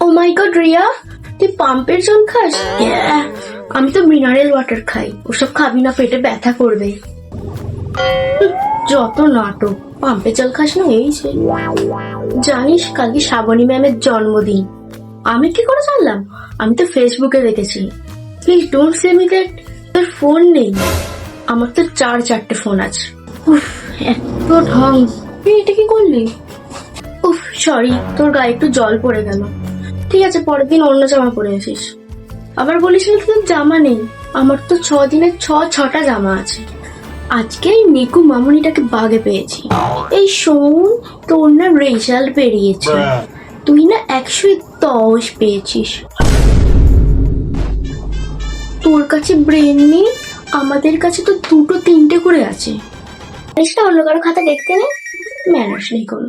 ও মাই god Riya তুই পাম্পের জল খাস? আমি তো মিনারেল ওয়াটার খাই, ওসব খাবি না, পেটে ব্যথা করবে। যত নাটক, পাম্পের জল খাস না, এই সে জানিস, কালকে শ্রাবণী ম্যামের জন্মদিন। আমি কি করে জানলাম? আমি তো ফেসবুকে দেখেছি। Please don't say me that তোর ফোন নেই। আমার তো চার, চারটে ফোন আছে। উফ, এত ঢং। তুই এটা কি করলি? উফ সরি তোর গায়ে একটু জল পড়ে গেল। ঠিক আছে পরের দিন অন্য জামা পরে আসিস। আবার বলিস না তোর জামা নেই। আমার তো ছ দিনের ছ ছটা জামা আছে। আজকে এই মিকু মামুনিটাকে বাগে পেয়েছি। এই শোন তোর না রেজাল্ট বেরিয়েছে। তুই না একশো দশ পেয়েছিস। তোর কাছে ব্রেন নেই আমাদের কাছে তো দুটো তিনটে করে আছে। অন্য কারও খাতা দেখতে নেই? ম্যানার্স নেই কোনো।